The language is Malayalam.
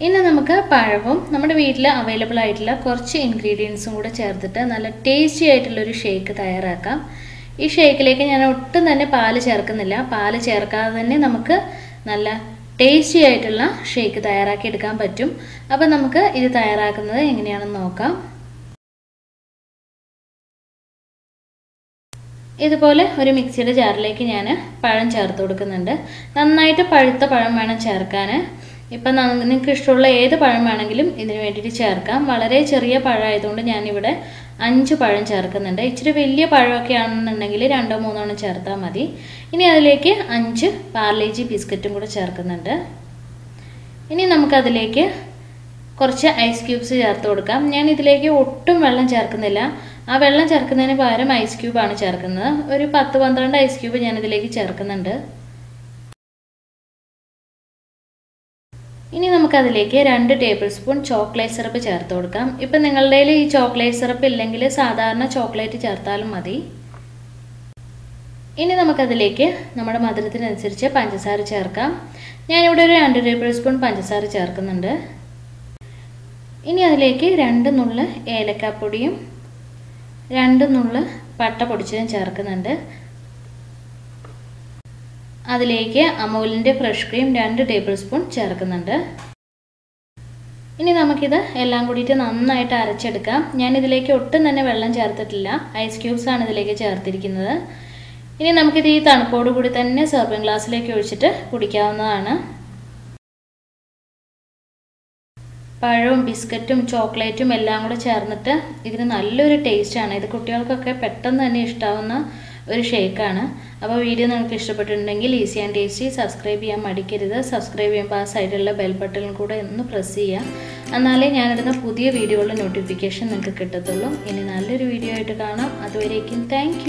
നമുക്ക് പഴവും നമ്മുടെ വീട്ടിൽ അവൈലബിൾ ആയിട്ടുള്ള കുറച്ച് ഇൻഗ്രീഡിയൻസും കൂടെ ചേർത്തിട്ട് നല്ല ടേസ്റ്റി ആയിട്ടുള്ളൊരു ഷേക്ക് തയ്യാറാക്കാം. ഈ ഷേക്കിലേക്ക് ഞാൻ ഒട്ടും തന്നെ പാൽ ചേർക്കുന്നില്ല. പാൽ ചേർക്കാതെ തന്നെ നമുക്ക് നല്ല ടേസ്റ്റി ആയിട്ടുള്ള ഷേക്ക് തയ്യാറാക്കി എടുക്കാൻ പറ്റും. അപ്പം നമുക്ക് ഇത് തയ്യാറാക്കുന്നത് എങ്ങനെയാണെന്ന് നോക്കാം. ഇതുപോലെ ഒരു മിക്സിയുടെ ജാറിലേക്ക് ഞാൻ പഴം ചേർത്ത് കൊടുക്കുന്നുണ്ട്. നന്നായിട്ട് പഴുത്ത പഴം വേണം ചേർക്കാൻ ഇപ്പം നിങ്ങൾക്ക് ഇഷ്ടമുള്ള ഏത് പഴം വേണമെങ്കിലും ഇതിന് വേണ്ടിയിട്ട് ചേർക്കാം. വളരെ ചെറിയ പഴമായതുകൊണ്ട് ഞാനിവിടെ അഞ്ച് പഴം ചേർക്കുന്നുണ്ട്. ഇച്ചിരി വലിയ പഴമൊക്കെ ആണെന്നുണ്ടെങ്കിൽ രണ്ടോ മൂന്നോ എണ്ണം ചേർത്താൽ മതി. ഇനി അതിലേക്ക് അഞ്ച് പാർലേജി ബിസ്ക്കറ്റും കൂടെ ചേർക്കുന്നുണ്ട്. ഇനി നമുക്കതിലേക്ക് കുറച്ച് ഐസ് ക്യൂബ്സ് ചേർത്ത് കൊടുക്കാം. ഞാൻ ഇതിലേക്ക് ഒട്ടും വെള്ളം ചേർക്കുന്നില്ല. ആ വെള്ളം ചേർക്കുന്നതിന് പകരം ഐസ് ക്യൂബാണ് ചേർക്കുന്നത്. ഒരു പത്ത് പന്ത്രണ്ട് ഐസ് ക്യൂബ് ഞാൻ ഇതിലേക്ക് ചേർക്കുന്നുണ്ട്. ഇനി നമുക്കതിലേക്ക് രണ്ട് ടേബിൾ സ്പൂൺ ചോക്ലേറ്റ് സിറപ്പ് ചേർത്ത് കൊടുക്കാം. ഇപ്പം നിങ്ങളുടെ ഈ ചോക്ലേറ്റ് സിറപ്പ് ഇല്ലെങ്കിൽ സാധാരണ ചോക്ലേറ്റ് ചേർത്താലും മതി. ഇനി നമുക്കതിലേക്ക് നമ്മുടെ മധുരത്തിനനുസരിച്ച് പഞ്ചസാര ചേർക്കാം. ഞാനിവിടെ ഒരു രണ്ട് ടേബിൾ സ്പൂൺ പഞ്ചസാര ചേർക്കുന്നുണ്ട്. ഇനി അതിലേക്ക് രണ്ട് നുള്ള് ഏലക്കാപ്പൊടിയും രണ്ട് നുള്ള് പട്ട പൊടിച്ചതും ചേർക്കുന്നുണ്ട്. അതിലേക്ക് അമൂലിന്റെ ഫ്രഷ് ക്രീം രണ്ട് ടേബിൾ സ്പൂൺ ചേർക്കുന്നുണ്ട്. ഇനി നമുക്കിത് എല്ലാം കൂടിയിട്ട് നന്നായിട്ട് അരച്ചെടുക്കാം. ഞാൻ ഇതിലേക്ക് ഒട്ടും തന്നെ വെള്ളം ചേർത്തിട്ടില്ല. ഐസ് ക്യൂബ്സ് ആണ് ഇതിലേക്ക് ചേർത്തിരിക്കുന്നത്. ഇനി നമുക്കിത് ഈ തണുപ്പോട് കൂടി തന്നെ സെർവിംഗ് ഗ്ലാസ്സിലേക്ക് ഒഴിച്ചിട്ട് കുടിക്കാവുന്നതാണ്. പഴവും ബിസ്ക്കറ്റും ചോക്ലേറ്റും എല്ലാം കൂടെ ചേർന്നിട്ട് ഇതിന് നല്ലൊരു ടേസ്റ്റാണ് ഇത് കുട്ടികൾക്കൊക്കെ പെട്ടെന്ന് തന്നെ ഇഷ്ടാവുന്ന ഒരു ഷേക്കാണ്. അപ്പോൾ വീഡിയോ നിങ്ങൾക്ക് ഇഷ്ടപ്പെട്ടിട്ടുണ്ടെങ്കിൽ ഈസി ആൻഡ് ടേസ്റ്റി സബ്സ്ക്രൈബ് ചെയ്യാൻ മടിക്കരുത്. സബ്സ്ക്രൈബ് ചെയ്യുമ്പോൾ ആ സൈഡിലുള്ള ബെൽ ബട്ടണിൽ കൂടെ ഒന്ന് പ്രസ് ചെയ്യുക. എന്നാലേ ഞാനിടുന്ന പുതിയ വീഡിയോകളുടെ നോട്ടിഫിക്കേഷൻ നിങ്ങൾക്ക് കിട്ടത്തുള്ളൂ. ഇനി നല്ലൊരു വീഡിയോ ആയിട്ട് കാണാം. അതുവരേക്കും താങ്ക്